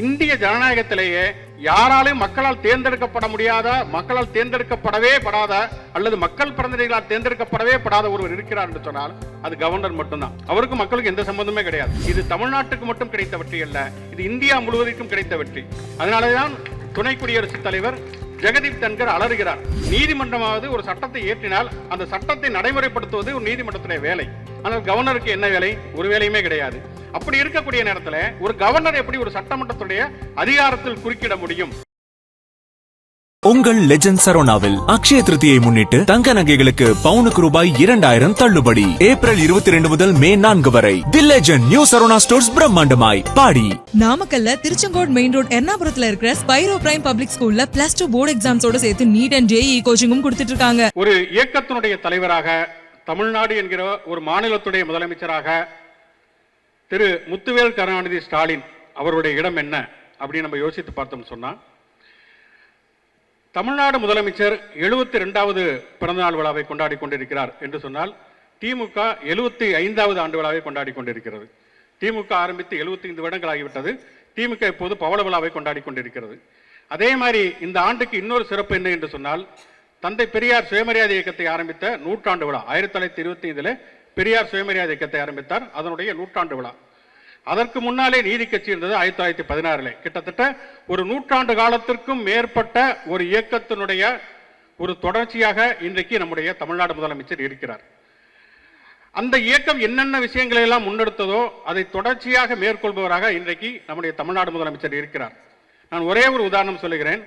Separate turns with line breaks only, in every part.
இந்திய ஜனநாயகத்திலேயே யாராலும் மக்களால் தேர்ந்தெடுக்கப்பட முடியாத மக்களால் தேர்ந்தெடுக்கப்படவே படாத அல்லது மக்கள் பிரதிநிதிகளால் தேர்ந்தெடுக்கப்படவே படாத ஒருவர் இருக்கிறார் என்று சொன்னால் அது கவர்னர் மட்டும்தான். அவருக்கு மக்களுக்கு எந்த சம்பந்தமே கிடையாது. இது தமிழ்நாட்டுக்கு மட்டும் கிடைத்த வெற்றி அல்ல இது இந்தியா முழுவதற்கும் கிடைத்த வெற்றி. அதனாலதான் துணை குடியரசுத் தலைவர் ஜெகதீப் தன்கர் அலறுகிறார். நீதிமன்றமாவது ஒரு சட்டத்தை ஏற்றினால் அந்த சட்டத்தை நடைமுறைப்படுத்துவது ஒரு நீதிமன்றத்துடைய வேலை. ஆனால் கவர்னருக்கு என்ன வேலை? ஒரு வேலையுமே கிடையாது. அப்படி இருக்கக்கூடிய நேரத்தில் ஒரு கவர்னர் எப்படி ஒரு சட்டமன்றத்துடைய அதிகாரத்தில் குறுக்கிட முடியும்?
உங்கள் லெஜண்ட் சரோனாவில் அக்ஷய திருதியை முன்னிட்டு தங்க நகைகளுக்கு பவுனுக்கு ரூபாய் இரண்டாயிரம் தள்ளுபடி. ஏப்ரல் இருபத்தி ரெண்டு முதல் மே நான்கு வரை the legend new Saravana stores பிரம்மாண்டமாய் பாடி.
நாமக்கல்ல திருச்செங்கோடு மெயின் ரோட் எர்ணாபுரத்துல இருக்கிற ஸ்பைரோ பிரைம் பப்ளிக் ஸ்கூல்ல பிளஸ் டூ போர்டு எக்ஸாம்ஸோட சேர்த்து நீட் அண்ட் ஜேஇ கோச்சிங்கும் கொடுத்துட்டு இருக்காங்க.
ஒரு இயக்கத்தினுடைய தலைவராக தமிழ்நாடு என்கிற ஒரு மாநிலத்துடைய முதலமைச்சராக திரு முத்துவேல் கருணாநிதி ஸ்டாலின் அவருடைய இடம் என்ன அப்படின்னு நம்ம யோசித்து பார்த்தோம் சொன்னா தமிழ்நாடு முதலமைச்சர் எழுபத்தி ரெண்டாவது பிறந்தநாள் விழாவை கொண்டாடி கொண்டிருக்கிறார் என்று சொன்னால் திமுக எழுபத்தி ஐந்தாவது ஆண்டு விழாவை கொண்டாடி கொண்டிருக்கிறது. திமுக ஆரம்பித்து 75 வருடங்கள் ஆகிவிட்டது திமுக இப்போது பவள விழாவை கொண்டாடி கொண்டிருக்கிறது. அதே மாதிரி இந்த ஆண்டுக்கு இன்னொரு சிறப்பு என்ன என்று சொன்னால் தந்தை பெரியார் சுயமரியாதை இயக்கத்தை ஆரம்பித்த நூற்றாண்டு விழா ஆயிரத்தி தொள்ளாயிரத்தி இருபத்தி ஐந்தில் பெரியார் சுயமரியாதை இயக்கத்தை ஆரம்பித்தார். அதனுடைய நூற்றாண்டு விழா. அதற்கு முன்னாலே நீதி கட்சி இருந்தது ஆயிரத்தி தொள்ளாயிரத்தி பதினாறுல. கிட்டத்தட்ட ஒரு நூற்றாண்டு காலத்திற்கும் மேற்பட்ட ஒரு இயக்கத்தினுடைய ஒரு தொடர்ச்சியாக இன்றைக்கு நம்முடைய தமிழ்நாடு முதலமைச்சர் இருக்கிறார். அந்த இயக்கம் என்னென்ன விஷயங்களை எல்லாம் முன்னெடுத்ததோ அதை தொடர்ச்சியாக மேற்கொள்பவராக இன்றைக்கு நம்முடைய தமிழ்நாடு முதலமைச்சர் இருக்கிறார். நான் ஒரே ஒரு உதாரணம் சொல்லுகிறேன்.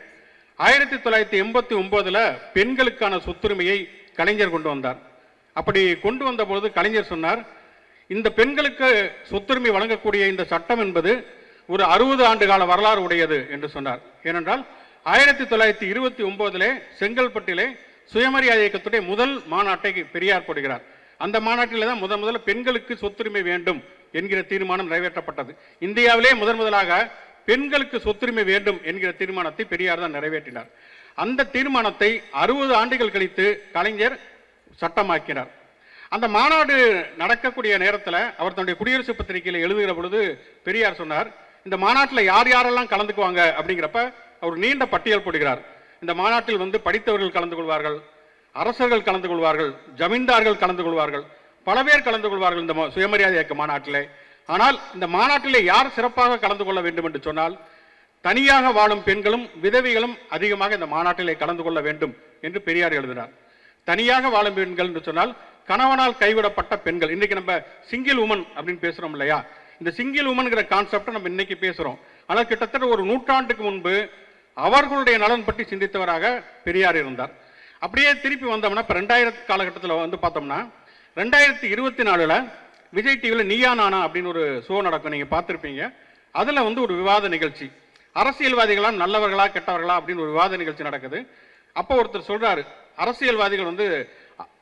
ஆயிரத்தி தொள்ளாயிரத்தி எண்பத்தி ஒன்பதுல பெண்களுக்கான சொத்துரிமையை கலைஞர் கொண்டு வந்தார். அப்படி கொண்டு வந்த பொழுது கலைஞர் சொன்னார் இந்த பெண்களுக்கு சொத்துரிமை வழங்கக்கூடிய இந்த சட்டம் என்பது ஒரு அறுபது ஆண்டு கால வரலாறு உடையது என்று சொன்னார். ஏனென்றால் ஆயிரத்தி தொள்ளாயிரத்தி இருபத்தி ஒன்பதிலே செங்கல்பட்டிலே சுயமரியாதை இயக்கத்துடைய முதல் மாநாட்டை பெரியார் போடுகிறார். அந்த மாநாட்டில் தான் முதன் முதல்ல பெண்களுக்கு சொத்துரிமை வேண்டும் என்கிற தீர்மானம் நிறைவேற்றப்பட்டது. இந்தியாவிலே முதன் முதலாக பெண்களுக்கு சொத்துரிமை வேண்டும் என்கிற தீர்மானத்தை பெரியார் தான் நிறைவேற்றினார். அந்த தீர்மானத்தை அறுபது ஆண்டுகள் கழித்து கலைஞர் சட்டமாக்கினார். அந்த மாநாடு நடக்கக்கூடிய நேரத்தில் அவர் தன்னுடைய குடியரசு பத்திரிகையில் எழுதுகிற பொழுது பெரியார் சொன்னார் இந்த மாநாட்டில் யார் யாரெல்லாம் கலந்துக்குவாங்க? அப்படிங்கிறப்ப அவர் நீண்ட பட்டியல் போடுகிறார். இந்த மாநாட்டில் வந்து படித்தவர்கள் கலந்து கொள்வார்கள் அரசர்கள் கலந்து கொள்வார்கள் ஜமீன்தார்கள் கலந்து கொள்வார்கள் பல பேர் கலந்து கொள்வார்கள் இந்த சுயமரியாதை இயக்க மாநாட்டிலே. ஆனால் இந்த மாநாட்டிலே யார் சிறப்பாக கலந்து கொள்ள வேண்டும் என்று சொன்னால் தனியாக வாழும் பெண்களும் விதவைகளும் அதிகமாக இந்த மாநாட்டிலே கலந்து கொள்ள வேண்டும் என்று பெரியார் எழுதினார். தனியாக வாழும் பெண்கள் என்று சொன்னால் கணவனால் கைவிடப்பட்ட பெண்கள். இன்றைக்கு நம்ம சிங்கிள் உமன் அப்படின்னு பேசுறோம் இல்லையா? இந்த சிங்கிள் உமன்ங்கிற கான்செப்டை நம்ம இன்னைக்கு பேசுறோம். ஆனால் கிட்டத்தட்ட ஒரு நூற்றாண்டுக்கு முன்பு அவர்களுடைய நலன் பற்றி சிந்தித்தவராக பெரியார் இருந்தார். அப்படியே திருப்பி வந்தோம்னா இப்போ ரெண்டாயிரத்து காலகட்டத்தில் வந்து பார்த்தோம்னா ரெண்டாயிரத்தி இருபத்தி நாலில் விஜய் டிவியில் நீயா நானா அப்படின்னு ஒரு ஷோ நடக்கும். நீங்கள் பார்த்துருப்பீங்க. அதில் வந்து ஒரு விவாத நிகழ்ச்சி. அரசியல்வாதிகளாம் நல்லவர்களா கெட்டவர்களா அப்படின்னு ஒரு விவாத நிகழ்ச்சி நடக்குது. அப்போ ஒருத்தர் சொல்கிறாரு அரசியல்வாதிகள் வந்து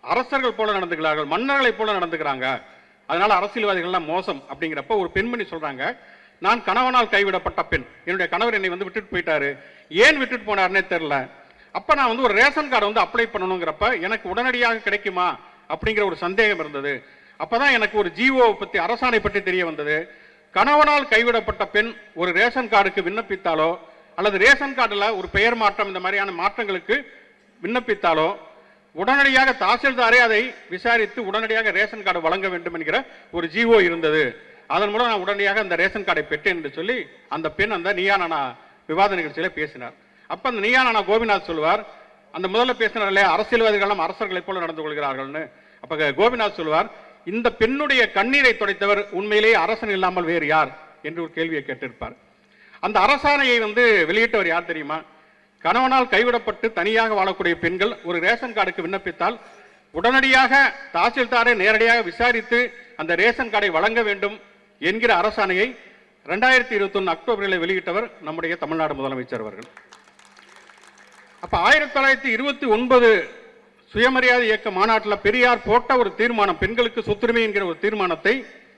அரசர்கள் போல நடந்துக்கிறார்கள் மன்னர்களை போல நடந்துக்கிறாங்க. அதனால அரசியல்வாதிகள்லாம் மோசம் அப்படிங்கிறப்ப ஒரு பெண்மணி சொல்றாங்க நான் கணவனால் கைவிடப்பட்ட பெண். என்னுடைய கணவர் என்னை வந்து விட்டுட்டு போயிட்டாரு. ஏன் விட்டுட்டு போனாருன்னே தெரியல. அப்ப நான் வந்து ஒரு ரேஷன் கார்டு வந்து அப்ளை பண்ணணுங்கிறப்ப எனக்கு உடனடியாக கிடைக்குமா? அப்படிங்கிற ஒரு சந்தேகம் இருந்தது. அப்பதான் எனக்கு ஒரு ஜிஓ பத்தி அரசாணை பற்றி தெரிய வந்தது. கணவனால் கைவிடப்பட்ட பெண் ஒரு ரேஷன் கார்டுக்கு விண்ணப்பித்தாலோ அல்லது ரேஷன் கார்டில் ஒரு பெயர் மாற்றம் இந்த மாதிரியான மாற்றங்களுக்கு விண்ணப்பித்தாலோ உடனடியாக தாசில்தாரே அதை விசாரித்து உடனடியாக ரேஷன் கார்டு வழங்க வேண்டும் என்கிற ஒரு ஜிஓ இருந்தது. அதன் மூலம் நான் உடனடியாக அந்த ரேஷன் கார்டை பெற்றேன் என்று சொல்லி அந்த பெண் அந்த நீயா நானா விவாத நிகழ்ச்சியில் பேசினார். அப்போ அந்த நீயா நானா கோபிநாத் சொல்வார் அந்த முதல்ல பேசினார் இல்லையா அரசியல்வாதிகளும் அரசர்களைப் போல நடந்து கொள்கிறார்கள்னு. அப்போ கோபிநாத் சொல்வார் இந்த பெண்ணுடைய கண்ணீரை துடைத்தவர் உண்மையிலேயே அரசன் இல்லாமல் வேறு யார்? என்று ஒரு கேள்வியை கேட்டிருப்பார். அந்த அரசாணையை வந்து வெளியிட்டவர் யார் தெரியுமா? கணவனால் கைவிடப்பட்டு தனியாக வாழக்கூடிய பெண்கள் ஒரு ரேஷன் கார்டுக்கு விண்ணப்பித்தால் உடனடியாக தாசில்தாரை நேரடியாக விசாரித்து அந்த ரேஷன் கார்டை வழங்க வேண்டும் என்கிற அரசாணையை ரெண்டாயிரத்தி இருபத்தொன்னு அக்டோபரில் வெளியிட்டவர் நம்முடைய தமிழ்நாடு முதலமைச்சர் அவர்கள். அப்போ ஆயிரத்தி தொள்ளாயிரத்தி இருபத்தி ஒன்பது சுயமரியாதை இயக்க மாநாட்டில் பெரியார் போட்ட ஒரு தீர்மானம் பெண்களுக்கு சொத்துரிமை என்கிற ஒரு தீர்மானத்தை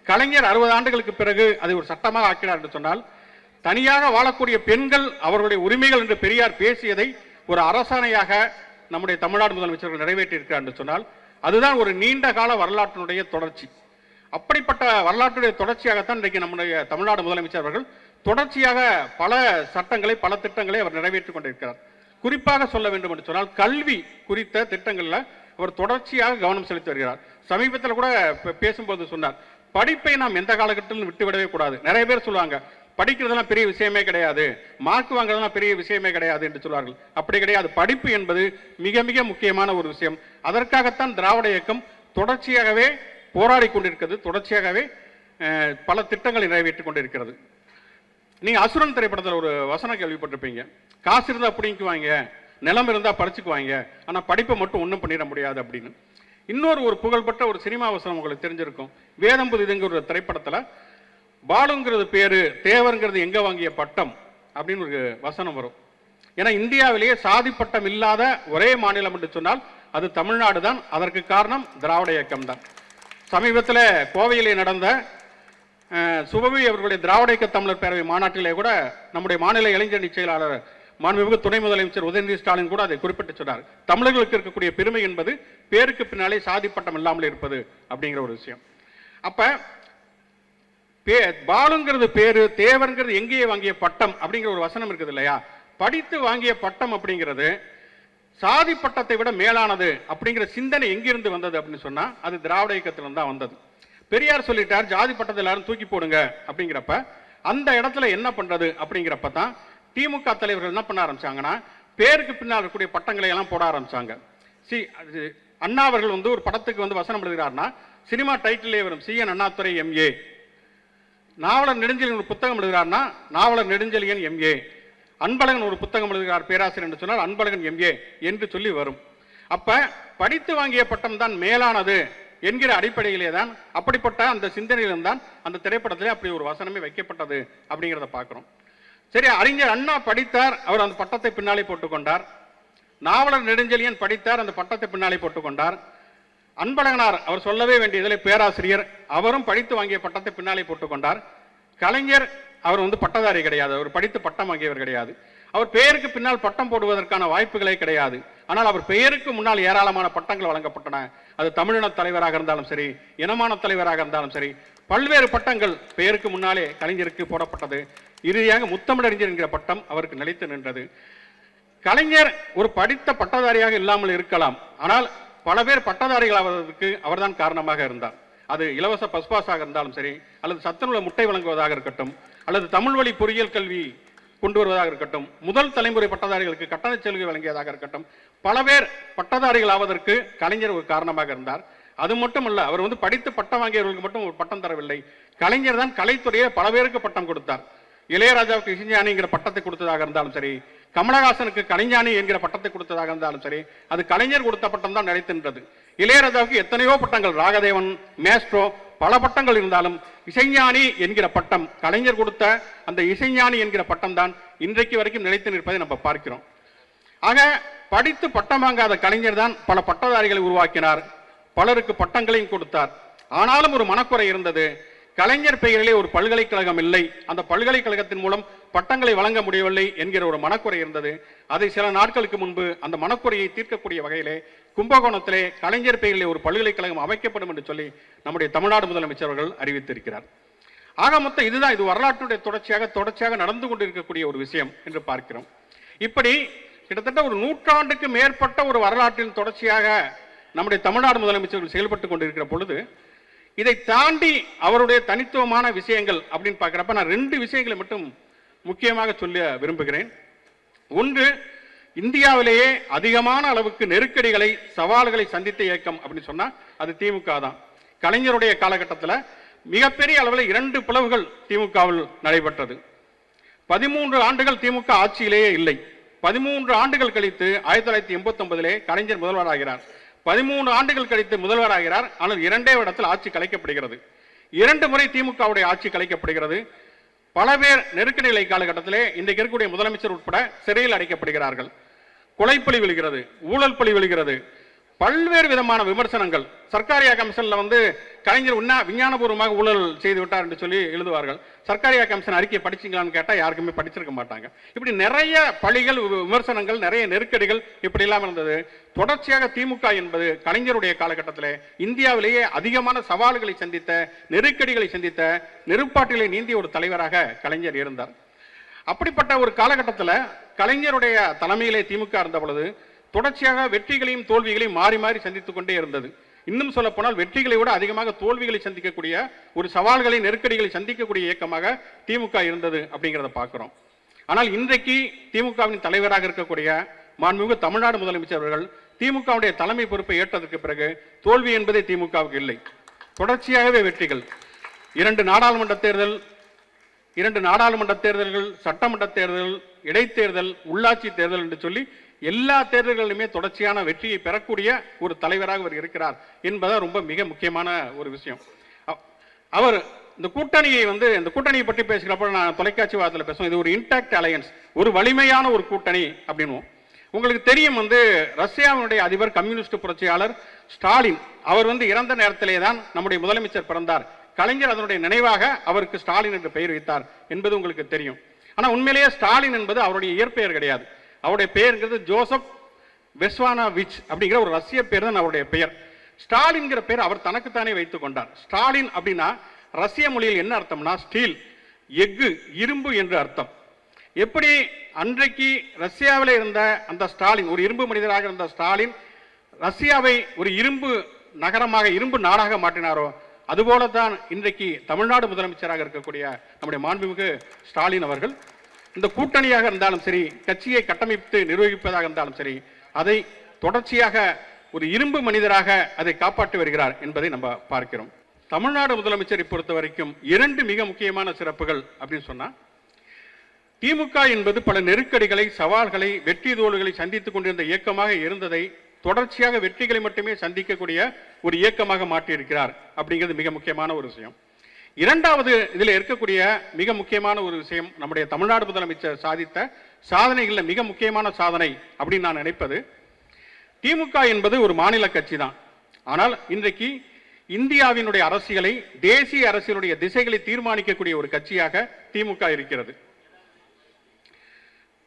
கலைஞர் அறுபது ஆண்டுகளுக்கு பிறகு அதை ஒரு சட்டமாக ஆக்கினார் என்று சொன்னால் தனியாக வாழக்கூடிய பெண்கள் அவர்களுடைய உரிமைகள் என்று பெரியார் பேசியதை ஒரு அரசாணையாக நம்முடைய தமிழ்நாடு முதலமைச்சர்கள் நிறைவேற்றியிருக்கிறார் என்று சொன்னால் அதுதான் ஒரு நீண்ட கால வரலாற்றினுடைய தொடர்ச்சி. அப்படிப்பட்ட வரலாற்றுடைய தொடர்ச்சியாகத்தான் இன்றைக்கு நம்முடைய தமிழ்நாடு முதலமைச்சர் அவர்கள் தொடர்ச்சியாக பல சட்டங்களை பல திட்டங்களை அவர் நிறைவேற்றிக் கொண்டிருக்கிறார். குறிப்பாக சொல்ல வேண்டும் என்று சொன்னால் கல்வி குறித்த திட்டங்களில் அவர் தொடர்ச்சியாக கவனம் செலுத்தி வருகிறார். சமீபத்தில் கூட பேசும்போது சொன்னார் படிப்பை நாம் எந்த காலகட்டத்திலும் விட்டுவிடவே கூடாது. நிறைய பேர் சொல்லுவாங்க படிக்கிறதுலாம் பெரிய விஷயமே கிடையாது. மார்க் வாங்குறதுலாம் பெரிய விஷயமே கிடையாது என்று சொல்வார்கள். அப்படி கிடையாது. படிப்பு என்பது மிக மிக முக்கியமான ஒரு விஷயம். அதற்காகத்தான் திராவிட இயக்கம் தொடர்ச்சியாகவே போராடி கொண்டிருக்கிறது. தொடர்ச்சியாகவே அஹ், பல திட்டங்களை நிறைவேற்றி கொண்டிருக்கிறது. நீங்க அசுரன் திரைப்படத்தில் ஒரு வசனம் கேள்விப்பட்டிருப்பீங்க. காசு இருந்தா பிடிக்குவாங்க நிலம் இருந்தா பறிச்சுக்குவாங்க. ஆனா படிப்பை மட்டும் ஒன்றும் பண்ணிட முடியாது அப்படின்னு. இன்னொரு ஒரு புகழ்பெற்ற ஒரு சினிமா வசனம் உங்களுக்கு தெரிஞ்சிருக்கும். வேதம் புதிதுங்கிற ஒரு திரைப்படத்துல பாலுங்கிறது பேரு தேவருங்கிறது எங்க வாங்கிய பட்டம் அப்படின்னு ஒரு வசனம் வரும். ஏன்னா இந்தியாவிலேயே சாதி பட்டம் இல்லாத ஒரே மாநிலம் என்று சொன்னால் அது தமிழ்நாடு தான். அதற்கு காரணம் திராவிட இயக்கம் தான். சமீபத்தில் கோவையிலே நடந்த சுபவி அவர்களுடைய திராவிட இயக்க தமிழர் பேரவை மாநாட்டிலே கூட நம்முடைய மாநில இளைஞரணி செயலாளர் மாண்புமிகு துணை முதலமைச்சர் உதயநிதி ஸ்டாலின் கூட அதை குறிப்பிட்டு சொன்னார். தமிழர்களுக்கு இருக்கக்கூடிய பெருமை என்பது பேருக்கு பின்னாலே சாதி பட்டம் இல்லாமல் இருப்பது அப்படிங்கிற ஒரு விஷயம். அப்போ பே பாலுங்கிறது பேரு தேவன்கிறது எங்கேயே வாங்கிய பட்டம் அப்படிங்கிற ஒரு வசனம் இருக்குது இல்லையா? படித்து வாங்கிய பட்டம் அப்படிங்கிறது சாதி பட்டத்தை விட மேலானது அப்படிங்கிற சிந்தனை எங்கிருந்து வந்தது அப்படின்னு சொன்னால் அது திராவிட இயக்கத்திலிருந்து தான் வந்தது. பெரியார் சொல்லிட்டார் ஜாதி பட்டத்தை எல்லாரும் தூக்கி போடுங்க அப்படிங்கிறப்ப அந்த இடத்துல என்ன பண்ணுறது அப்படிங்கிறப்ப தான் திமுக தலைவர்கள் என்ன பண்ண ஆரம்பிச்சாங்கன்னா பேருக்கு பின்னால் இருக்கக்கூடிய பட்டங்களை எல்லாம் போட ஆரம்பிச்சாங்க. சி அண்ணா அவர்கள் வந்து ஒரு படத்துக்கு வந்து வசனம் எழுதுகிறாருன்னா சினிமா டைட்டிலே வரும். C. N. Annadurai MA Navalar Nedunchezhiyan ஒரு புத்தகம் எழுதுகிறார்னா நாவலர் நெடுஞ்செழியன் எம்ஏ அன்பழகன் ஒரு புத்தகம் எழுதுகிறார் பேராசிரியர் என்று சொன்னால் அன்பழகன் எம்ஏ என்று சொல்லி வரும். அப்போ படித்து வாங்கிய பட்டம் தான் மேலானது என்கிற அடிப்படையிலே தான் அப்படிப்பட்ட அந்த சிந்தனையிலும் தான் அந்த திரைப்படத்திலே அப்படி ஒரு வசனமே வைக்கப்பட்டது அப்படிங்கிறத பார்க்குறோம். சரி அறிஞர் அண்ணா படித்தார் அவர் அந்த பட்டத்தை பின்னாலே போட்டுக்கொண்டார். நாவலர் நெடுஞ்செழியன் படித்தார் அந்த பட்டத்தை பின்னாலே போட்டுக்கொண்டார். அன்பழகனார் அவர் சொல்லவே வேண்டியதில்லை பேராசிரியர். அவரும் படித்து வாங்கிய பட்டத்தை பின்னாலே போட்டுக்கொண்டார். கலைஞர் அவர் வந்து பட்டதாரி கிடையாது. அவர் படித்து பட்டம் வாங்கியவர் கிடையாது. அவர் பெயருக்கு பின்னால் பட்டம் போடுவதற்கான வாய்ப்புகளே கிடையாது. ஆனால் அவர் பெயருக்கு முன்னால் ஏராளமான பட்டங்கள் வழங்கப்பட்டன. அது தமிழின தலைவராக இருந்தாலும் சரி இனமான தலைவராக இருந்தாலும் சரி பல்வேறு பட்டங்கள் பெயருக்கு முன்னாலே கலைஞருக்கு போடப்பட்டது. இறுதியாக முத்தமிழறிஞர் என்கிற பட்டம் அவருக்கு நிலைத்து நின்றது. கலைஞர் ஒரு படித்த பட்டதாரியாக இல்லாமல் இருக்கலாம். ஆனால் பல பேர் பட்டதாரிகள் ஆவதற்கு அவர்தான் காரணமாக இருந்தார். அது இலவச பஸ்பாஸாக இருந்தாலும் சரி அல்லது சத்துணவுல முட்டை வழங்குவதாக இருக்கட்டும் அல்லது தமிழ் வழி பொறியியல் கல்வி கொண்டு வருவதாக இருக்கட்டும் முதல் தலைமுறை பட்டதாரிகளுக்கு கட்டணச் சலுகை வழங்கியதாக இருக்கட்டும் பல பேர் பட்டதாரிகள் ஆவதற்கு கலைஞர் ஒரு காரணமாக இருந்தார். அது மட்டும் அல்ல அவர் வந்து படித்து பட்டம் வாங்கியவர்களுக்கு மட்டும் ஒரு பட்டம் தரவில்லை. கலைஞர் தான் கலைத்துறையே பல பேருக்கு பட்டம் கொடுத்தார். இளையராஜாவுக்கு இசைஞானிங்கிற பட்டத்தை கொடுத்ததாக இருந்தாலும் சரி கமலஹாசனுக்கு கலைஞானி என்கிற பட்டத்தை கொடுத்ததாக இருந்தாலும் சரி அது கலைஞர் கொடுத்த பட்டம் தான் நிலைத்தின்றது. இளையராஜாவுக்கு எத்தனையோ பட்டங்கள் ராகதேவன் மேஸ்ட்ரோ பல பட்டங்கள் இருந்தாலும் இசைஞானி என்கிற பட்டம் கலைஞர் கொடுத்த அந்த இசைஞானி என்கிற பட்டம் தான் இன்றைக்கு வரைக்கும் நிலைத்து நிற்பதை நம்ம பார்க்கிறோம். ஆக படித்து பட்டம் வாங்காத கலைஞர் தான் பல பட்டதாரிகளை உருவாக்கினார் பலருக்கு பட்டங்களையும் கொடுத்தார். ஆனாலும் ஒரு மனக்குறை இருந்தது கலைஞர் பெயரிலே ஒரு பல்கலைக்கழகம் இல்லை. அந்த பல்கலைக்கழகத்தின் மூலம் பட்டங்களை வழங்க முடியவில்லை என்கிற ஒரு மனக்குறை இருந்தது. அதை சில நாட்களுக்கு முன்பு அந்த மனக்குறையை தீர்க்கக்கூடிய வகையிலே கும்பகோணத்திலே கலைஞர் பெயரிலே ஒரு பல்கலைக்கழகம் அமைக்கப்படும் என்று சொல்லி நம்முடைய தமிழ்நாடு முதலமைச்சர் அவர்கள் அறிவித்திருக்கிறார். ஆக மொத்தம் இதுதான் இது வரலாற்றுடைய தொடர்ச்சியாக தொடர்ச்சியாக நடந்து கொண்டிருக்கக்கூடிய ஒரு விஷயம் என்று பார்க்கிறோம். இப்படி கிட்டத்தட்ட ஒரு நூற்றாண்டுக்கு மேற்பட்ட ஒரு வரலாற்றின் தொடர்ச்சியாக நம்முடைய தமிழ்நாடு முதலமைச்சர்கள் செயல்பட்டு கொண்டிருக்கிற பொழுது இதை தாண்டி அவருடைய தனித்துவமான விஷயங்கள் அப்படின்னு பார்க்குறப்ப நான் ரெண்டு விஷயங்களை மட்டும் முக்கியமாக சொல்ல விரும்புகிறேன். ஒன்று இந்தியாவிலேயே அதிகமான அளவுக்கு நெருக்கடிகளை சவால்களை சந்தித்த இயக்கம் அப்படின்னு சொன்னால் அது திமுக தான். கலைஞருடைய காலகட்டத்தில் மிகப்பெரிய அளவில் இரண்டு பிளவுகள் திமுகவில் நடைபெற்றது. பதிமூன்று ஆண்டுகள் திமுக ஆட்சியிலேயே இல்லை. பதிமூன்று ஆண்டுகள் கழித்து ஆயிரத்தி தொள்ளாயிரத்தி எண்பத்தி ஒன்பதிலே கலைஞர் முதல்வராகிறார். பதிமூன்று ஆண்டுகள் கழித்து முதல்வராகிறார். ஆனால் இரண்டே இடத்தில் ஆட்சி கலைக்கப்படுகிறது. இரண்டு முறை திமுகவுடைய ஆட்சி கலைக்கப்படுகிறது. பல பேர் நெருக்கடி நிலை காலகட்டத்திலே இன்றைக்கு இருக்கக்கூடிய முதலமைச்சர் உட்பட சிறையில் அடைக்கப்படுகிறார்கள். கொலைப்பழி விழுகிறது ஊழல் பழி விழுகிறது. பல்வேறு விதமான விமர்சனங்கள். சர்க்காரியா கமிஷன்ல வந்து கலைஞர் உண்ணா விஞ்ஞானபூர்வமாக ஊழல் செய்து விட்டார் என்று சொல்லி எழுதுவார்கள். சர்க்காரியா கமிஷன் அறிக்கையை படிச்சீங்களான்னு கேட்டால் யாருக்குமே படிச்சிருக்க மாட்டாங்க. இப்படி நிறைய பழிகள் விமர்சனங்கள் நிறைய நெருக்கடிகள் இப்படி இல்லாமல் இருந்தது. தொடர்ச்சியாக திமுக என்பது கலைஞருடைய காலகட்டத்தில் இந்தியாவிலேயே அதிகமான சவால்களை சந்தித்த நெருக்கடிகளை சந்தித்த நெருப்பாட்டிலே நீந்திய ஒரு தலைவராக கலைஞர் இருந்தார். அப்படிப்பட்ட ஒரு காலகட்டத்தில் கலைஞருடைய தலைமையிலே திமுக இருந்த பொழுது தொடர்ச்சியாக வெற்றிகளையும் தோல்விகளையும் மாறி மாறி சந்தித்துக் கொண்டே இருந்தது. இன்னும் சொல்ல போனால் வெற்றிகளை விட அதிகமாக தோல்விகளை சந்திக்கக்கூடிய ஒரு சவால்களை நெருக்கடிகளை சந்திக்கக்கூடிய இயக்கமாக திமுக இருந்தது அப்படிங்கிறத பார்க்குறோம். ஆனால் இன்றைக்கு திமுகவின் தலைவராக இருக்கக்கூடிய மாண்புமிகு தமிழ்நாடு முதலமைச்சர் அவர்கள் திமுகவுடைய தலைமை பொறுப்பை ஏற்றதற்கு பிறகு தோல்வி என்பதே திமுகவுக்கு இல்லை. தொடர்ச்சியாகவே வெற்றிகள். இரண்டு நாடாளுமன்ற தேர்தல் இரண்டு நாடாளுமன்ற தேர்தல்கள் சட்டமன்ற தேர்தல் இடைத்தேர்தல் உள்ளாட்சி தேர்தல் என்று சொல்லி எல்லா தேர்தல்களிலுமே தொடர்ச்சியான வெற்றியை பெறக்கூடிய ஒரு தலைவராக அவர் இருக்கிறார் என்பது ரொம்ப மிக முக்கியமான ஒரு விஷயம். அவர் இந்த கூட்டணியை வந்து இந்த கூட்டணியை பற்றி பேசுகிறப்ப நான் தொலைக்காட்சி வாதத்தில் பேசுவோம் இது ஒரு இன்டாக்ட் அலையன்ஸ் ஒரு வலிமையான ஒரு கூட்டணி அப்படின்னுவோம். உங்களுக்கு தெரியும் வந்து ரஷ்யாவினுடைய அதிபர் கம்யூனிஸ்ட் புரட்சியாளர் ஸ்டாலின் அவர் வந்து இறந்த நேரத்திலே தான் நம்முடைய முதலமைச்சர் பிறந்தார். கலைஞர் அதனுடைய நினைவாக அவருக்கு ஸ்டாலின் என்று பெயர் வைத்தார் என்பது உங்களுக்கு தெரியும். ஆனால் உண்மையிலேயே ஸ்டாலின் என்பது அவருடைய இயற்பெயர் கிடையாது. அவருடைய பெயர்ங்கிறது ஜோசப் வெஸ்வானாவிச் அப்படிங்கிற ஒரு ரஷ்ய பேர் தான் அவருடைய பெயர். ஸ்டாலின்கிற பெயர் அவர் தனக்குத்தானே வைத்துக் கொண்டார். ஸ்டாலின் அப்படின்னா ரஷ்ய மொழியில் என்ன அர்த்தம்னா ஸ்டீல் எஃகு இரும்பு என்று அர்த்தம். எப்படி அன்றைக்கு ரஷ்யாவில் இருந்த அந்த ஸ்டாலின் ஒரு இரும்பு மனிதராக இருந்த ஸ்டாலின் ரஷ்யாவை ஒரு இரும்பு நகரமாக இரும்பு நாடாக மாற்றினாரோ அதுபோல தான் இன்றைக்கு தமிழ்நாடு முதலமைச்சராக இருக்கக்கூடிய நம்முடைய மாண்புமிகு ஸ்டாலின் அவர்கள் இந்த கூட்டணியாக இருந்தாலும் சரி கட்சியை கட்டமைத்து நிர்வகிப்பதாக இருந்தாலும் சரி அதை தொடர்ச்சியாக ஒரு இரும்பு மனிதராக அதை காப்பாற்றி வருகிறார் என்பதை நம்ம பார்க்கிறோம். தமிழ்நாடு முதலமைச்சரை பொறுத்த வரைக்கும் இரண்டு மிக முக்கியமான சிறப்புகள் அப்படின்னு சொன்னால் திமுக என்பது பல நெருக்கடிகளை சவால்களை வெற்றி தோல்களை சந்தித்துக் கொண்டிருந்த இயக்கமாக இருந்ததை தொடர்ச்சியாக வெற்றிகளை மட்டுமே சந்திக்கக்கூடிய ஒரு இயக்கமாக மாற்றியிருக்கிறார் அப்படிங்கிறது மிக முக்கியமான ஒரு விஷயம். இரண்டாவது இதில் இருக்கக்கூடிய மிக முக்கியமான ஒரு விஷயம் நம்முடைய தமிழ்நாடு முதலமைச்சர் சாதித்த சாதனைகளில் மிக முக்கியமான சாதனை அப்படின்னு நான் நினைப்பது திமுக என்பது ஒரு மாநில கட்சி தான் ஆனால் இன்றைக்கு இந்தியாவினுடைய அரசியலை தேசிய அரசியலுடைய திசைகளை தீர்மானிக்கக்கூடிய ஒரு கட்சியாக திமுக இருக்கிறது.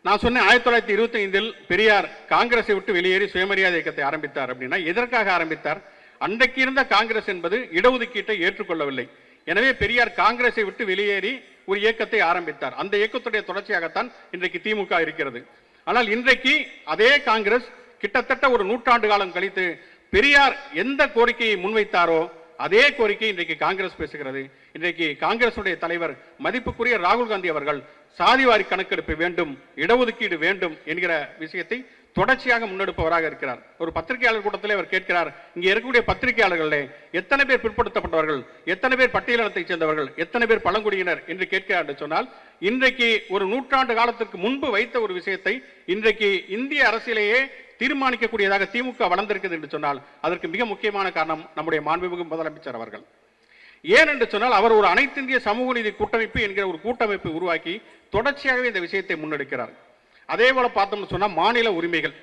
நான் சொன்னேன் ஆயிரத்தி தொள்ளாயிரத்தி இருபத்தி ஐந்தில் பெரியார் காங்கிரஸை விட்டு வெளியேறி சுயமரியாதை இயக்கத்தை ஆரம்பித்தார் அப்படின்னா எதற்காக ஆரம்பித்தார்? அன்றைக்கு இருந்த காங்கிரஸ் என்பது இடஒதுக்கீட்டை ஏற்றுக்கொள்ளவில்லை. எனவே பெரியார் காங்கிரஸை விட்டு வெளியேறி ஒரு இயக்கத்தை ஆரம்பித்தார். அந்த இயக்கத்துடைய தொடர்ச்சியாகத்தான் இன்றைக்கு திமுக இருக்கிறது. ஆனால் இன்றைக்கு அதே காங்கிரஸ் கிட்டத்தட்ட ஒரு நூற்றாண்டு காலம் கழித்து பெரியார் எந்த கோரிக்கையை முன்வைத்தாரோ அதே கோரிக்கை இன்றைக்கு காங்கிரஸ் பேசுகிறது. இன்றைக்கு காங்கிரசுடைய தலைவர் மதிப்புக்குரிய ராகுல் காந்தி அவர்கள் சாதிவாரி கணக்கெடுப்பு வேண்டும் இடஒதுக்கீடு வேண்டும் என்கிற விஷயத்தை தொடர்ச்சியாக முன்னெடுப்பவராக இருக்கிறார். ஒரு பத்திரிகையாளர் கூட்டத்தில் அவர் கேட்கிறார் இங்கே இருக்கக்கூடிய பத்திரிகையாளர்களே எத்தனை பேர் பிற்படுத்தப்பட்டவர்கள் எத்தனை பேர் பட்டியலினத்தைச் சேர்ந்தவர்கள் எத்தனை பேர் பழங்குடியினர்? என்று கேட்கிறார் என்று சொன்னால் இன்றைக்கு ஒரு நூற்றாண்டு காலத்திற்கு முன்பு வைத்த ஒரு விஷயத்தை இன்றைக்கு இந்திய அரசியலேயே தீர்மானிக்கக்கூடியதாக திமுக வளர்ந்திருக்கிறது என்று சொன்னால் அதற்கு மிக முக்கியமான காரணம் நம்முடைய மாண்புமிகு முதலமைச்சர் அவர்கள். ஏன் என்று சொன்னால் அவர் ஒரு அனைத்திந்திய சமூக நீதி கூட்டமைப்பு என்கிற ஒரு கூட்டமைப்பை உருவாக்கி தொடர்ச்சியாகவே இந்த விஷயத்தை முன்னெடுக்கிறார். அதே போல பார்த்தோம்னு சொன்னால் மாநில உரிமைகள்.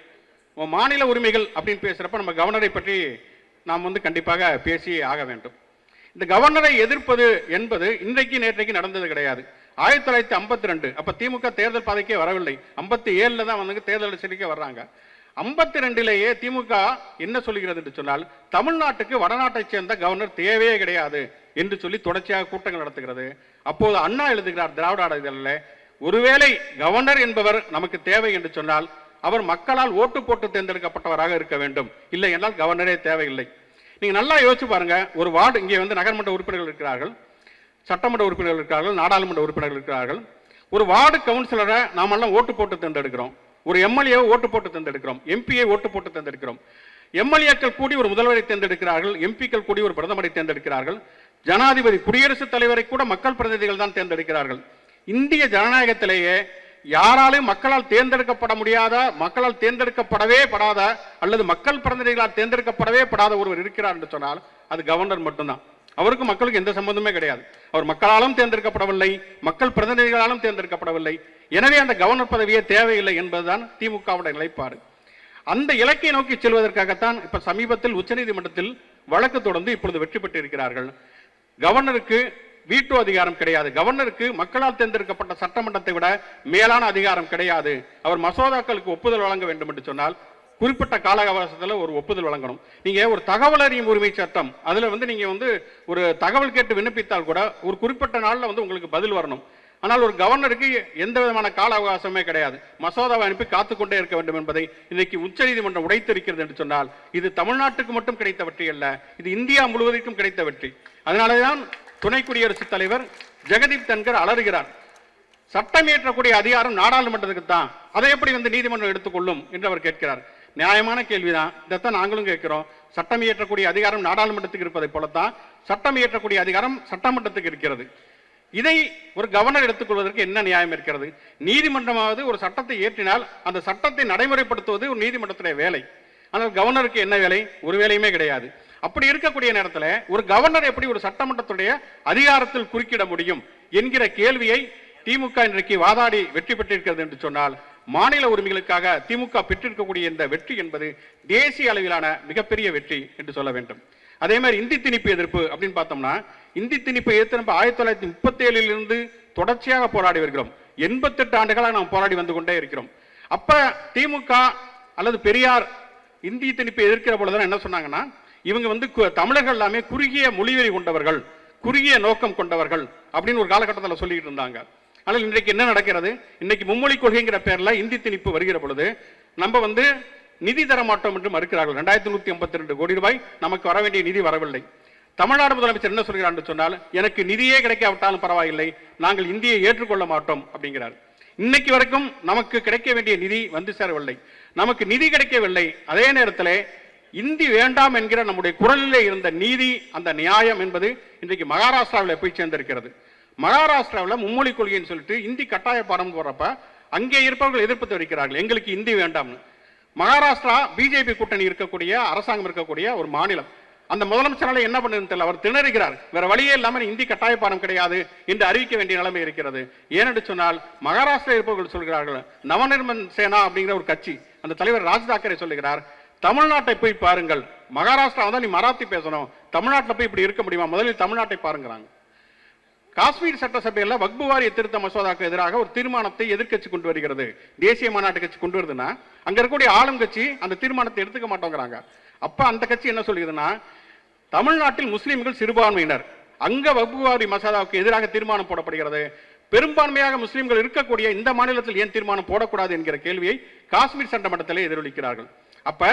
மாநில உரிமைகள் அப்படின்னு பேசுகிறப்ப நம்ம கவர்னரை பற்றி நாம் வந்து கண்டிப்பாக பேசி ஆக வேண்டும். இந்த கவர்னரை எதிர்ப்பது என்பது இன்றைக்கு நேற்றைக்கு நடந்தது கிடையாது. ஆயிரத்தி தொள்ளாயிரத்தி ஐம்பத்தி ரெண்டு அப்போ திமுக தேர்தல் பாதைக்கே வரவில்லை. ஐம்பத்தி ஏழில் தான் வந்து தேர்தல் சிரிக்க வர்றாங்க. ஐம்பத்தி ரெண்டிலேயே திமுக என்ன சொல்கிறது என்று சொன்னால் தமிழ்நாட்டுக்கு வடநாட்டை சேர்ந்த கவர்னர் தேவையே கிடையாது. என்று சொல்லி தொடர்ச்சியாக கூட்டங்கள் நடத்துகிறது. அப்போது அண்ணா எழுதுகிறார் திராவிட இதழில் ஒருவேளை கவர்னர் என்பவர் நமக்கு தேவை என்று சொன்னால் அவர் மக்களால் ஓட்டு போட்டு தேர்ந்தெடுக்கப்பட்டவராக இருக்க வேண்டும். இல்லை என்றால் கவர்னரே தேவையில்லை. நீங்கள் நல்லா யோசிச்சு பாருங்க ஒரு வார்டு இங்கே வந்து நகர்மன்ற உறுப்பினர்கள் இருக்கிறார்கள் சட்டமன்ற உறுப்பினர்கள் இருக்கிறார்கள் நாடாளுமன்ற உறுப்பினர்கள் இருக்கிறார்கள். ஒரு வார்டு கவுன்சிலரை நாமெல்லாம் ஓட்டு போட்டு தேர்ந்தெடுக்கிறோம். ஒரு எம்எல்ஏவை ஓட்டு போட்டு தேர்ந்தெடுக்கிறோம். எம்பியை ஓட்டு போட்டு தேர்ந்தெடுக்கிறோம். எம்எல்ஏக்கள் கூடி ஒரு முதல்வரை தேர்ந்தெடுக்கிறார்கள் எம்பிக்கள் கூடி ஒரு பிரதமரை தேர்ந்தெடுக்கிறார்கள். ஜனாதிபதி குடியரசுத் தலைவரை கூட மக்கள் பிரதிநிதிகள் தான் தேர்ந்தெடுக்கிறார்கள். இந்திய ஜனநாயகத்திலேயே யாராலும் மக்களால் தேர்ந்தெடுக்கப்பட முடியாத மக்களால் தேர்ந்தெடுக்கப்படவே படாத அல்லது மக்கள் பிரதிநிதிகளால் தேர்ந்தெடுக்கப்படவே படாத ஒருவர் இருக்கிறார் என்று சொன்னால் அது கவர்னர் மட்டும்தான். அவருக்கு மக்களுக்கு எந்த சம்பந்தமே கிடையாது. அவர் மக்களாலும் தேர்ந்தெடுக்கப்படவில்லை மக்கள் பிரதிநிதிகளாலும் தேர்ந்தெடுக்கப்படவில்லை. எனவே அந்த கவர்னர் பதவியே தேவையில்லை என்பதுதான் திமுகவுடைய நிலைப்பாடு. அந்த இலக்கை நோக்கி செல்வதற்காகத்தான் இப்ப சமீபத்தில் உச்சநீதிமன்றத்தில் வழக்கு தொடர்ந்து இப்பொழுது வெற்றி பெற்று இருக்கிறார்கள் கவர்னருக்கு வீட்டோ அதிகாரம் கிடையாது. கவர்னருக்கு மக்களால் தேர்ந்தெடுக்கப்பட்ட சட்டமன்றத்தை விட மேலான அதிகாரம் கிடையாது. அவர் மசோதாக்களுக்கு ஒப்புதல் வழங்க வேண்டும் என்று சொன்னால் குறிப்பிட்ட கால அவகாசத்தில் ஒரு ஒப்புதல் வழங்கணும். நீங்கள் ஒரு தகவல் அறியும் உரிமை சட்டம் அதில் வந்து நீங்கள் வந்து ஒரு தகவல் கேட்டு விண்ணப்பித்தால் கூட ஒரு குறிப்பிட்ட நாளில் வந்து உங்களுக்கு பதில் வரணும். ஆனால் ஒரு கவர்னருக்கு எந்த விதமான கால அவகாசமே கிடையாது. மசோதாவை அனுப்பி காத்துக்கொண்டே இருக்க வேண்டும் என்பதை இன்னைக்கு உச்சநீதிமன்றம் உடைத்திருக்கிறது என்று சொன்னால் இது தமிழ்நாட்டுக்கு மட்டும் கிடைத்த வெற்றி அல்ல இது இந்தியா முழுவதற்கும் கிடைத்த வெற்றி. அதனாலதான் துணை குடியரசுத் தலைவர் ஜெகதீப் தன்கர் அலறுகிறார். சட்டம் இயற்றக்கூடிய அதிகாரம் நாடாளுமன்றத்துக்கு தான். அதை எப்படி வந்து நீதிமன்றம் எடுத்துக்கொள்ளும் என்று அவர் கேட்கிறார். நியாயமான கேள்விதான். இதைத்தான் நாங்களும் கேட்கிறோம். சட்டம் இயற்றக்கூடிய அதிகாரம் நாடாளுமன்றத்துக்கு இருப்பதை போலத்தான் சட்டம் இயற்றக்கூடிய அதிகாரம் சட்டமன்றத்துக்கு இருக்கிறது. இதை ஒரு கவர்னர் எடுத்துக்கொள்வதற்கு என்ன நியாயம் இருக்கிறது? நீதிமன்றமாவது ஒரு சட்டத்தை இயற்றினால் அந்த சட்டத்தை நடைமுறைப்படுத்துவது ஒரு நீதிமன்றத்துடைய வேலை. ஆனால் கவர்னருக்கு என்ன வேலை? ஒரு வேலையுமே கிடையாது. அப்படி இருக்கக்கூடிய நேரத்தில் ஒரு கவர்னர் எப்படி ஒரு சட்டமன்றத்துடைய அதிகாரத்தில் குறுக்கிட முடியும் என்கிற கேள்வியை திமுக இன்றைக்கு வாதாடி வெற்றி பெற்றிருக்கிறது என்று சொன்னால் மாநில உரிமைகளுக்காக திமுக பெற்றிருக்கக்கூடிய இந்த வெற்றி என்பது தேசிய அளவிலான மிகப்பெரிய வெற்றி என்று சொல்ல வேண்டும். அதே மாதிரி இந்தி திணிப்பு எதிர்ப்பு அப்படின்னு பார்த்தோம்னா இந்தி திணிப்பை எதிர்த்து நம்ம ஆயிரத்தி தொள்ளாயிரத்தி முப்பத்தி இருந்து தொடர்ச்சியாக போராடி வருகிறோம். எண்பத்தெட்டு ஆண்டுகளாக நாம் போராடி வந்து கொண்டே இருக்கிறோம். அப்ப திமுக அல்லது பெரியார் இந்தி திணிப்பை எதிர்க்கிற பொழுதுதான் என்ன சொன்னாங்கன்னா இவங்க வந்து கு- தமிழர்கள் எல்லாமே குறுகிய மொழிவெறி கொண்டவர்கள் குறுகிய நோக்கம் கொண்டவர்கள் அப்படின்னு ஒரு காலகட்டத்தில் சொல்லிட்டு இருந்தாங்க. ஆனால் இன்றைக்கு என்ன நடக்கிறது? இன்னைக்கு மும்மொழி கொள்கைங்கிற பேர்ல இந்தி திணிப்பு வருகிற பொழுது நம்ம வந்து நிதி தர மாட்டோம் என்று மறுக்கிறார்கள். ரெண்டாயிரத்தி நூத்தி ஐம்பத்தி ரெண்டு கோடி ரூபாய் நமக்கு வர வேண்டிய நிதி வரவில்லை. தமிழ்நாடு முதலமைச்சர் என்ன சொல்கிறார் என்று சொன்னால் எனக்கு நிதியே கிடைக்காவிட்டாலும் பரவாயில்லை நாங்கள் இந்தியை ஏற்றுக்கொள்ள மாட்டோம் அப்படிங்கிறார். இன்னைக்கு வரைக்கும் நமக்கு கிடைக்க வேண்டிய நிதி வந்து சேரவில்லை. நமக்கு நிதி கிடைக்கவில்லை. அதே நேரத்தில் இந்தி வேண்டாம் என்கிற நம்முடைய குரலிலே இருந்த நீதி அந்த நியாயம் என்பது இன்றைக்கு மகாராஷ்டிராவில் போய் சேர்ந்திருக்கிறது. மகாராஷ்டிராவில் மும்மொழி கொள்கைன்னு சொல்லிட்டு இந்தி கட்டாய பாடம் போடுறப்ப அங்கே இருப்பவர்கள் எதிர்ப்பு தெரிவிக்கிறார்கள். எங்களுக்கு இந்தி வேண்டாம்னு. மகாராஷ்டிரா பிஜேபி கூட்டணி இருக்கக்கூடிய அரசாங்கம் இருக்கக்கூடிய ஒரு மாநிலம். அந்த முதலமைச்சரால் என்ன பண்ணுன்னு தெரியல அவர் திணறுகிறார். வேற வழியே இல்லாமல் இந்தி கட்டாய பாடம் கிடையாது என்று அறிவிக்க வேண்டிய நிலைமை இருக்கிறது. ஏனென்று சொன்னால் மகாராஷ்டிரா இருப்பவர்கள் சொல்கிறார்கள் நவநிர்மன் சேனா அப்படிங்கிற ஒரு கட்சி. அந்த தலைவர் ராஜ் தாக்கரே சொல்லுகிறார் தமிழ்நாட்டை போய் பாருங்கள். மகாராஷ்டிரா தான் நீ மராத்தி பேசணும். தமிழ்நாட்டில் போய் இப்படி இருக்க முடியுமா? முதலில் தமிழ்நாட்டை பாருங்கிறாங்க. காஷ்மீர் சட்டசபையில் வக்பு வாரிய திருத்த மசோதாக்கு எதிராக ஒரு தீர்மானத்தை எதிர்க்கட்சி கொண்டு வருகிறது. தேசிய மாநாட்டு கட்சி கொண்டு வருதுன்னா அங்க இருக்கக்கூடிய ஆளும் கட்சி அந்த தீர்மானத்தை எடுத்துக்க மாட்டோங்கிறாங்க. அப்ப அந்த கட்சி என்ன சொல்லுதுன்னா தமிழ்நாட்டில் முஸ்லீம்கள் சிறுபான்மையினர். அங்க வக்பு வாரி மசோதாவுக்கு எதிராக தீர்மானம் போடப்படுகிறது. பெரும்பான்மையாக முஸ்லீம்கள் இருக்கக்கூடிய இந்த மாநிலத்தில் ஏன் தீர்மானம் போடக்கூடாது என்கிற கேள்வியை காஷ்மீர் சட்டமன்றத்திலே எதிரொலிக்கிறார்கள். அப்ப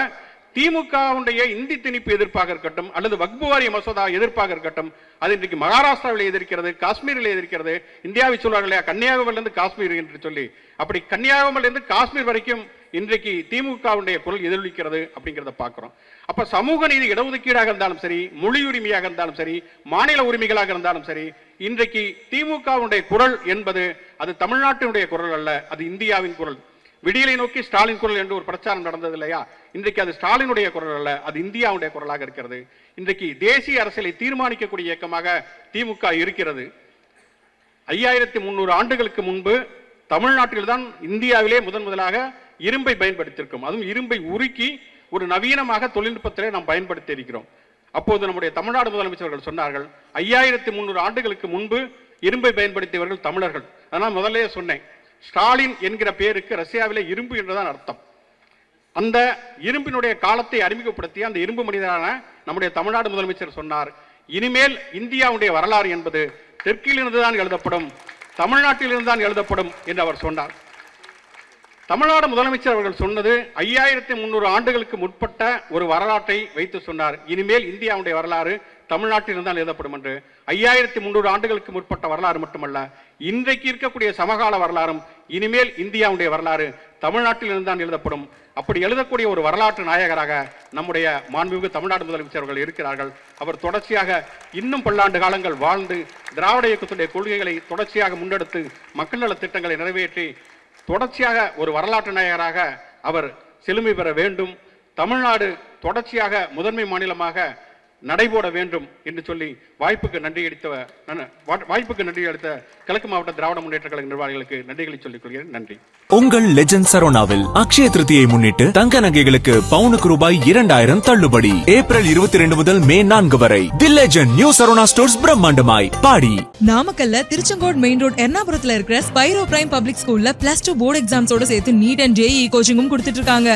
திமுகவுடைய இந்தி திணிப்பு எதிர்ப்பாக இருக்கட்டும் அல்லது வக்பு வாரிய மசோதா எதிர்ப்பாக இருக்கட்டும் அது இன்றைக்கு மகாராஷ்டிராவில் எதிர்க்கிறது காஷ்மீரில் எதிர்க்கிறது இந்தியாவை சொல்வார்கள் இல்லையா கன்னியாகுமரியிலிருந்து காஷ்மீர் என்று சொல்லி. அப்படி கன்னியாகுமரியிலிருந்து காஷ்மீர் வரைக்கும் இன்றைக்கு திமுகவுடைய குரல் எதிரொலிக்கிறது அப்படிங்கிறத பார்க்குறோம். அப்போ சமூக நீதி இடஒதுக்கீடாக இருந்தாலும் சரி மொழி உரிமையாக இருந்தாலும் சரி மாநில உரிமைகளாக இருந்தாலும் சரி இன்றைக்கு திமுகவுடைய குரல் என்பது அது தமிழ்நாட்டினுடைய குரல் அல்ல அது இந்தியாவின் குரல். விடியலை நோக்கி ஸ்டாலின் குரல் என்று ஒரு பிரச்சாரம் நடந்தது இல்லையா? இன்றைக்கு அது ஸ்டாலினுடைய குரல் அல்ல அது இந்தியாவுடைய குரலாக இருக்கிறது. இன்றைக்கு தேசிய அரசியலை தீர்மானிக்கக்கூடிய இயக்கமாக திமுக இருக்கிறது. ஐயாயிரத்தி முந்நூறு ஆண்டுகளுக்கு முன்பு தமிழ்நாட்டில்தான் இந்தியாவிலே முதன் முதலாக இரும்பை பயன்படுத்தியிருக்கோம் அதுவும் இரும்பை உருக்கி ஒரு நவீனமாக தொழில்நுட்பத்திலே நாம் பயன்படுத்தி இருக்கிறோம். அப்போது நம்முடைய தமிழ்நாடு முதலமைச்சர்கள் சொன்னார்கள் ஐயாயிரத்தி முந்நூறு ஆண்டுகளுக்கு முன்பு இரும்பை பயன்படுத்தியவர்கள் தமிழர்கள். அதனால் முதல்ல சொன்னேன் ஸ்டாலின் என்கிற பேருக்கு ரஷ்யாவில் இரும்பு என்றுதான் அர்த்தம். அந்த இரும்பினுடைய காலத்தை அறிமுகப்படுத்திய அந்த இரும்பு மனிதரான நம்முடைய தமிழ்நாடு முதலமைச்சர் சொன்னார் இனிமேல் இந்தியாவுடைய வரலாறு என்பது தெற்கிலிருந்து தான் எழுதப்படும் தமிழ்நாட்டிலிருந்து தான் எழுதப்படும் என்று அவர் சொன்னார். தமிழ்நாடு முதலமைச்சர் அவர்கள் சொன்னது ஐயாயிரத்தி முந்நூறு ஆண்டுகளுக்கு முற்பட்ட ஒரு வரலாற்றை வைத்து சொன்னார். இனிமேல் இந்தியாவுடைய வரலாறு தமிழ்நாட்டில் தான் எழுதப்படும் என்று ஐயாயிரத்தி முந்நூறு ஆண்டுகளுக்கு முற்பட்ட வரலாறு மட்டுமல்ல இன்றைக்கு இருக்கக்கூடிய சமகால வரலாறும் இனிமேல் இந்தியாவுடைய வரலாறு தமிழ்நாட்டில் தான் எழுதப்படும். அப்படி எழுதக்கூடிய ஒரு வரலாற்று நாயகராக நம்முடைய மாண்புமிகு தமிழ்நாடு முதலமைச்சர் அவர்கள் இருக்கிறார்கள். அவர் தொடர்ச்சியாக இன்னும் பல்லாண்டு காலங்கள் வாழ்ந்து திராவிட இயக்கத்துடைய கொள்கைகளை தொடர்ச்சியாக முன்னெடுத்து மக்கள் நலத் திட்டங்களை நிறைவேற்றி தொடர்ச்சியாக ஒரு வரலாற்று நாயகராக அவர் செழுமை பெற வேண்டும். தமிழ்நாடு தொடர்ச்சியாக முதன்மை மாநிலமாக நடைபோட வேண்டும் என்று சொல்லி வாய்ப்புக்கு நன்றி அளித்த வாய்ப்புக்கு நன்றி அளித்த கிழக்கு மாவட்ட திராவிட முன்னேற்ற கழக நிர்வாகிகளுக்கு நன்றிகளை சொல்லிக் கொள்கிறேன். நன்றி.
உங்கள் லெஜண்ட் சரோனாவில் அக்ஷய திருதியை முன்னிட்டு தங்க நகைகளுக்கு பவுனுக்கு ரூபாய் இரண்டாயிரம் தள்ளுபடி. ஏப்ரல் இருபத்தி ரெண்டு முதல் மே நான்கு வரை the legend new Saravana stores பிரம்மாண்டமாய் பாடி.
நாமக்கல்ல திருச்செங்கோடு மெயின் ரோட் எர்ணாபுரத்துல இருக்கிற ஸ்பைரோ பிரைம் பப்ளிக் ஸ்கூல்ல பிளஸ் டூ போர்டு எக்ஸாம்ஸோட சேர்த்து நீட் அண்ட் ஜேஇ கோச்சிங்கும் கொடுத்துட்டு இருக்காங்க.